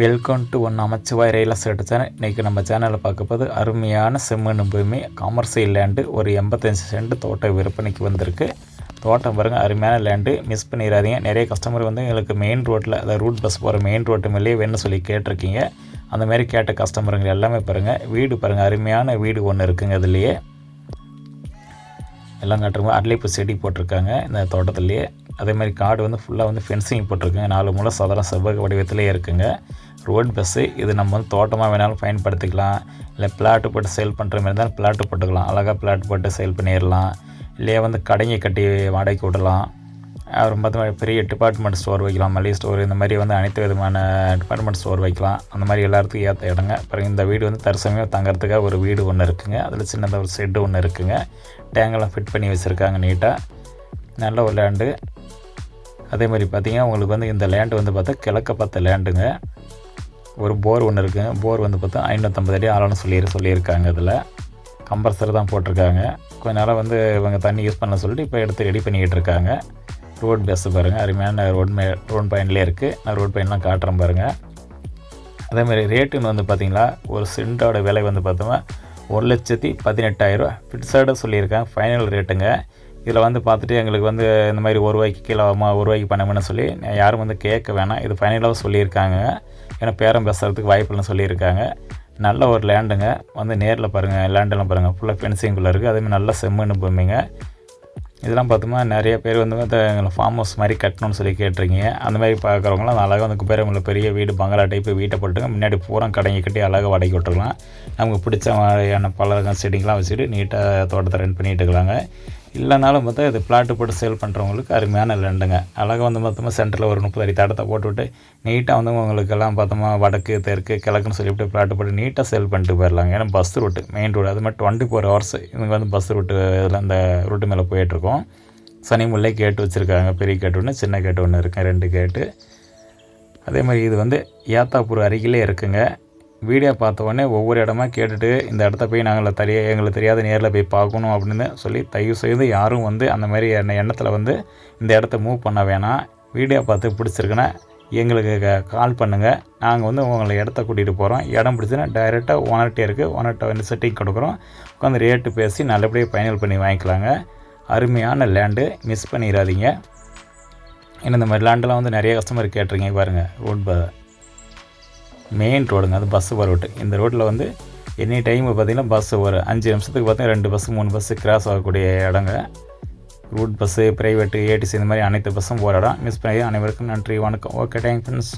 Welcome to one அமைச்சுவாய் real estate channel இன்றைக்கி நம்ம சேனலில் பார்க்க போது அருமையான செம்மண் பூமி காமர்சியல் லேண்டு ஒரு எண்பத்தஞ்சு சென்ட் தோட்டம் விற்பனைக்கு வந்திருக்கு. தோட்டம் பாருங்கள் அருமையான லேண்டு மிஸ் பண்ணிடாதீங்க நிறைய கஸ்டமர் வந்து எங்களுக்கு மெயின் ரோட்டில் அதாவது ரூட் பஸ் போகிற மெயின் ரோட்டு மேலேயே வேணும்னு சொல்லி கேட்டிருக்கீங்க. அந்த மாதிரி கேட்ட கஸ்டமருங்க எல்லாமே பாருங்கள் வீடு பாருங்கள் அருமையான வீடு ஒன்று இருக்குங்க அதுலேயே. எல்லாம் காட்டுறவங்க அரளிப்பூ செடி போட்டிருக்காங்க இந்த தோட்டத்துலேயே. அதே மாதிரி காடு வந்து ஃபுல்லாக வந்து ஃபென்சிங் போட்டிருக்குங்க நாலு மூலம் சதுரம் செவ்வக வடிவத்திலே இருக்குங்க. ரோட் பஸ்ஸு இது நம்ம வந்து தோட்டமாக வேணாலும் பயன்படுத்திக்கலாம். இல்லை பிளாட்டு போட்டு சேல் பண்ணுற மாதிரி இருந்தாலும் பிளாட்டு போட்டுக்கலாம். அழகாக பிளாட் போட்டு சேல் பண்ணிடலாம் இல்லையா வந்து கடைங்க கட்டி வாடகைக்கு விடலாம். அப்புறம் பார்த்தா பெரிய டிபார்ட்மெண்ட் ஸ்டோர் வைக்கலாம். மளிகை ஸ்டோர் இந்த மாதிரி வந்து அனைத்து விதமான டிபார்ட்மெண்ட் ஸ்டோர் வைக்கலாம். அந்த மாதிரி எல்லாத்துக்கும் ஏற்ற இடங்க. அப்புறம் இந்த வீடு வந்து தற்சமயம் தங்கறதுக்காக ஒரு வீடு ஒன்று இருக்குங்க. அதில் சின்னதாக ஒரு ஷெட்டு ஒன்று இருக்குங்க. டேங்கெல்லாம் ஃபிட் பண்ணி வச்சுருக்காங்க நீட்டாக நல்ல ஒரு லேண்டு அதே மாதிரி பார்த்திங்கன்னா உங்களுக்கு வந்து இந்த லேண்டு வந்து பார்த்தா கிழக்க பார்த்த லேண்டுங்க ஒரு போர் ஒன்று இருக்குங்க போர் வந்து பார்த்தா ஐநூற்றம்பது அடி ஆழம்னு சொல்லி சொல்லியிருக்காங்க அதில் கம்பல்சரி தான் போட்டிருக்காங்க. கொஞ்ச நேரம் வந்து இவங்க தண்ணி யூஸ் பண்ண சொல்லிட்டு இப்போ எடுத்து ரெடி பண்ணிக்கிட்டு இருக்காங்க. ரோட் பஸ்ஸு பாருங்கள் அருமையான ரோட் மே ரோட் பாயிண்ட்லேயே இருக்குது நான் ரோட் பாயிண்ட்லாம் காட்டுறேன் பாருங்கள் அதேமாதிரி ரேட்டுன்னு வந்து பார்த்தீங்களா ஒரு சென்ட்டோட விலை வந்து பார்த்தோம்னா ஒரு லட்சத்தி பதினெட்டாயிரரூவா ஃபிக்ஸாக சொல்லியிருக்கேன். ஃபைனல் ரேட்டுங்க இதில் வந்து பார்த்துட்டு எங்களுக்கு வந்து இந்த மாதிரி ஒரு ரூபாய்க்கு கீழே ஒரு ரூபாய்க்கு பண்ணமுன்னு சொல்லி யாரும் வந்து கேட்க வேணாம். இது ஃபைனலாக சொல்லியிருக்காங்க. ஏன்னா பேரம் பேசுகிறதுக்கு வாய்ப்புன்னு சொல்லியிருக்காங்க. நல்ல ஒரு லேண்டுங்க வந்து நேரில் பாருங்கள் லேண்டெல்லாம் பாருங்கள் ஃபுல்லாக ஃபென்சிங்குள்ளே இருக்குது அதேமாதிரி நல்ல செம்முன்னு பூமிங்க. இதெல்லாம் பார்த்தோம்னா நிறைய பேர் வந்து வந்து எங்களை ஃபார்ம் ஹவுஸ் மாதிரி கட்டணும்னு சொல்லி கேட்டிருக்கீங்க. அந்த மாதிரி பார்க்குறவங்களாம் அழகாக வந்து குபேரங்களில் பெரிய வீடு பங்களா டைப்பு வீட்டை போட்டுங்க முன்னாடி பூரா கடைங்க கட்டி அழகாக வாடகை விட்டுருக்கலாம். நமக்கு பிடிச்ச மாதிரியான பல செடிங்கெலாம் வச்சுட்டு நீட்டாக தோட்டத்தை ரன் பண்ணிகிட்டு இருக்கலாங்க. இல்லைனாலும் பார்த்தா இது பிளாட்டு போட்டு சேல் பண்ணுறவங்களுக்கு அருமையான லேண்டுங்க அழகாக வந்து பார்த்தோமா சென்டரில் ஒரு முப்பது அடி தடத்தை போட்டுவிட்டு நீட்டாக வந்து உங்களுக்கெல்லாம் பார்த்தோமா வடக்கு தெற்கு கிழக்குன்னு சொல்லிவிட்டு பிளாட்டு போட்டு நீட்டாக சேல் பண்ணிட்டு போயிடலாங்க. ஏன்னா பஸ் ரூட்டு மெயின் ரோடு அது மாதிரி டுவெண்ட்டி ஃபோர் ஹவர்ஸ் இவங்க வந்து பஸ் ரூட்டு இதில் அந்த ரூட்டு மேலே போயிட்டுருக்கோம். சனி முல்லை கேட்டு வச்சுருக்காங்க. பெரிய கேட்டு ஒன்று சின்ன கேட்டு ஒன்று இருக்குது ரெண்டு கேட்டு அதே மாதிரி இது வந்து ஏத்தாப்பூர் அருகிலே இருக்குங்க. வீடியோ பார்த்த உடனே ஒவ்வொரு இடமா கேட்டுட்டு இந்த இடத்த போய் நாங்கள் தெரிய எங்களுக்கு தெரியாத நேரில் போய் பார்க்கணும் அப்படின்னு சொல்லி தயவு செய்து யாரும் வந்து அந்த மாதிரி என்ன எண்ணத்தில் வந்து இந்த இடத்த மூவ் பண்ண வேணாம். வீடியோ பார்த்து பிடிச்சிருக்குன்னா எங்களுக்கு க- கால் பண்ணுங்கள் நாங்கள் வந்து உங்களை இடத்த கூட்டிகிட்டு போகிறோம் இடம் பிடிச்சுன்னா டைரெக்டாக ஓனர்கிட்டே இருக்குது ஓனர்கிட்ட வந்து செட்டிங் கொடுக்குறோம். உட்காந்து ரேட்டு பேசி நல்லபடியாக ஃபைனல் பண்ணி வாங்கிக்கலாங்க. அருமையான லேண்டு மிஸ் பண்ணிடாதீங்க. ஏன்னா இந்த மாதிரி லேண்டெல்லாம் வந்து நிறைய கஸ்டமர் கேட்டிருக்கீங்க பாருங்கள் ரோட் ப மெயின் ரோடுங்க அது பஸ்ஸு வர ரோட்டு இந்த ரோட்டில் வந்து எனி டைம் பார்த்திங்கன்னா பஸ் ஒரு அஞ்சு நிமிஷத்துக்கு பார்த்தீங்கன்னா ரெண்டு பஸ்ஸு மூணு பஸ்ஸு கிராஸ் ஆகக்கூடிய இடங்க. ரூட் பஸ்ஸு ப்ரைவேட்டு ஏடிசி இந்த மாதிரி அனைத்து பஸ்ஸும் போகிற இடம். மிஸ் பண்ணி அனைவருக்கும் நன்றி வணக்கம். Okay thank friends